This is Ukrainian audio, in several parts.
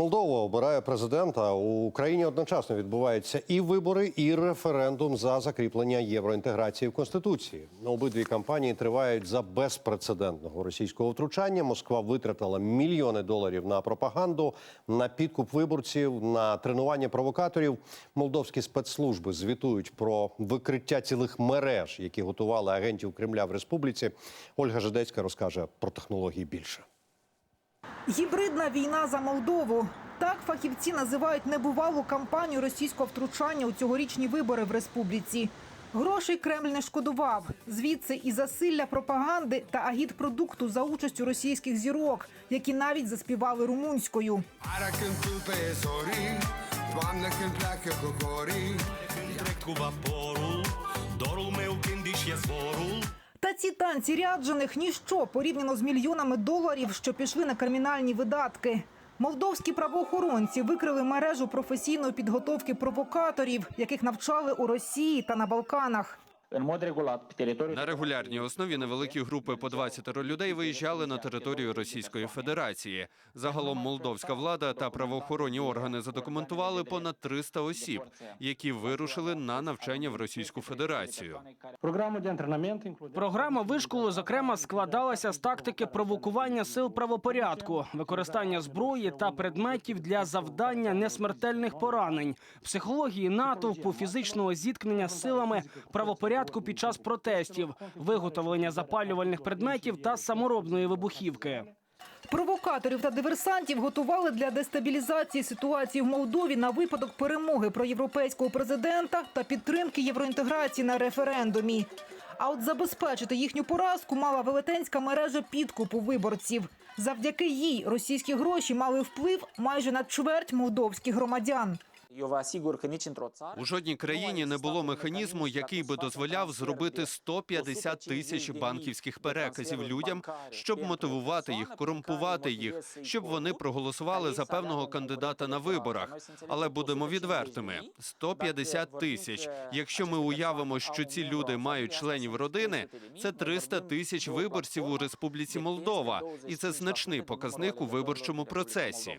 Молдова обирає президента. У Україні одночасно відбуваються і вибори, і референдум за закріплення євроінтеграції в конституції. Обидві кампанії тривають за безпрецедентного російського втручання. Москва витратила мільйони доларів на пропаганду, на підкуп виборців, на тренування провокаторів. Молдовські спецслужби звітують про викриття цілих мереж, які готували агентів Кремля в республіці. Ольга Жидецька розкаже про технології більше. Гібридна війна за Молдову. Так фахівці називають небувалу кампанію російського втручання у цьогорічні вибори в республіці. Грошей Кремль не шкодував. Звідси і засилля пропаганди та агітпродукту за участю російських зірок, які навіть заспівали румунською. Проект cu vaporul Dorul meu când își ies zborul Та ці танці ряджених ніщо порівняно з мільйонами доларів, що пішли на кримінальні видатки. Молдовські правоохоронці викрили мережу професійної підготовки провокаторів, яких навчали у Росії та на Балканах. На регулярній основі невеликі групи по 20 людей виїжджали на територію Російської Федерації. Загалом молдовська влада та правоохоронні органи задокументували понад 300 осіб, які вирушили на навчання в Російську Федерацію. Програма вишколу, зокрема, складалася з тактики провокування сил правопорядку, використання зброї та предметів для завдання несмертельних поранень, психології натовпу, фізичного зіткнення з силами правопорядку під час протестів, виготовлення запалювальних предметів та саморобної вибухівки. Провокаторів та диверсантів готували для дестабілізації ситуації в Молдові на випадок перемоги проєвропейського президента та підтримки євроінтеграції на референдумі. А от забезпечити їхню поразку мала велетенська мережа підкупу виборців. Завдяки їй російські гроші мали вплив майже на чверть молдовських громадян. У жодній країні не було механізму, який би дозволяв зробити 150 тисяч банківських переказів людям, щоб мотивувати їх, корумпувати їх, щоб вони проголосували за певного кандидата на виборах. Але будемо відвертими: 150 тисяч. Якщо ми уявимо, що ці люди мають членів родини, це 300 тисяч виборців у Республіці Молдова, і це значний показник у виборчому процесі.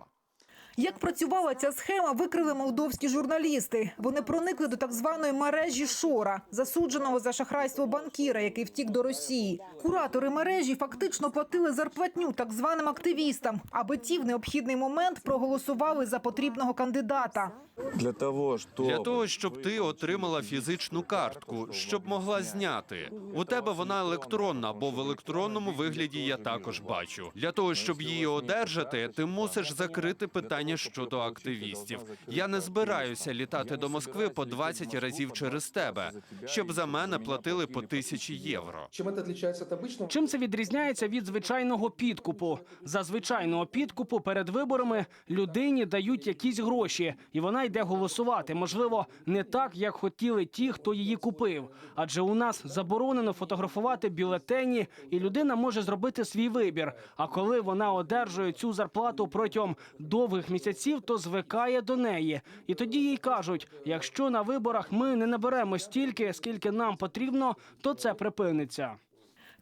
Як працювала ця схема, викрили молдовські журналісти. Вони проникли до так званої мережі Шора, засудженого за шахрайство банкіра, який втік до Росії. Куратори мережі фактично платили зарплатню так званим активістам, аби ті в необхідний момент проголосували за потрібного кандидата. Для того, щоб Для того, щоб ти отримала фізичну картку, щоб могла зняти. У тебе вона електронна, бо в електронному вигляді я також бачу. Для того, щоб її одержати, ти мусиш закрити питання щодо активістів. Я не збираюся літати до Москви по 20 разів через тебе, щоб за мене платили по тисячі євро. Чем это отличается от? Чим це відрізняється від звичайного підкупу? За звичайного підкупу перед виборами людині дають якісь гроші, і вона йде голосувати. Можливо, не так, як хотіли ті, хто її купив. Адже у нас заборонено фотографувати бюлетені, і людина може зробити свій вибір. А коли вона одержує цю зарплату протягом довгих місяців, то звикає до неї. І тоді їй кажуть: якщо на виборах ми не наберемо стільки, скільки нам потрібно, то це припиниться.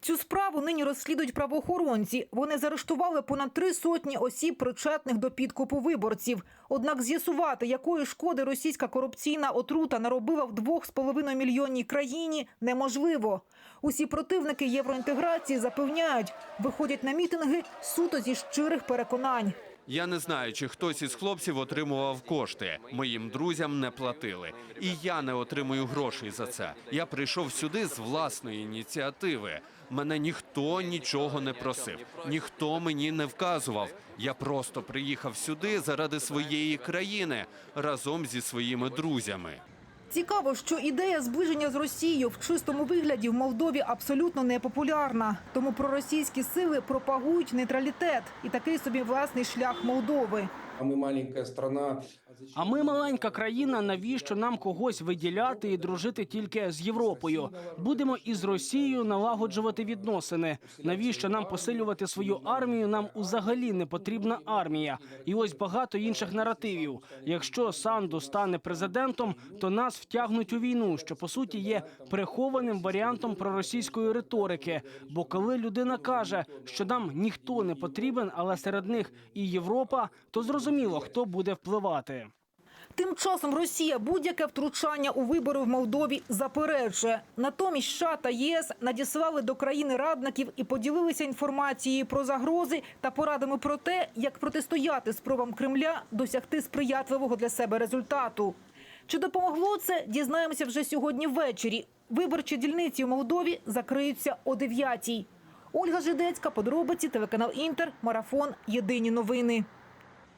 Цю справу нині розслідують правоохоронці. Вони заарештували понад три сотні осіб, причетних до підкупу виборців. Однак з'ясувати, якої шкоди російська корупційна отрута наробила в 2,5 мільйонній країні, неможливо. Усі противники євроінтеграції запевняють, виходять на мітинги суто зі щирих переконань. Я не знаю, чи хтось із хлопців отримував кошти. Моїм друзям не платили. І я не отримую грошей за це. Я прийшов сюди з власної ініціативи. Мене ніхто нічого не просив, ніхто мені не вказував. Я просто приїхав сюди заради своєї країни разом зі своїми друзями. Цікаво, що ідея зближення з Росією в чистому вигляді в Молдові абсолютно непопулярна. Тому проросійські сили пропагують нейтралітет і такий собі власний шлях Молдови. А мы маленькая страна. А ми маленька країна. Навіщо нам когось виділяти і дружити тільки з Європою? Будемо із Росією налагоджувати відносини. Навіщо нам посилювати свою армію? Нам взагалі не потрібна армія. І ось багато інших наративів. Якщо Санду стане президентом, то нас втягнуть у війну, що по суті є прихованим варіантом проросійської риторики. Бо коли людина каже, що нам ніхто не потрібен, але серед них і Європа, то зрозуміло. Зрозуміло, хто буде впливати. Тим часом Росія будь-яке втручання у вибори в Молдові заперечує. Натомість США та ЄС надіслали до країни радників і поділилися інформацією про загрози та порадами про те, як протистояти спробам Кремля досягти сприятливого для себе результату. Чи допомогло це? Дізнаємося вже сьогодні ввечері. Виборчі дільниці у Молдові закриються о 9-й. Ольга Жидецька, подробиці, телеканал Інтер, марафон. Єдині новини.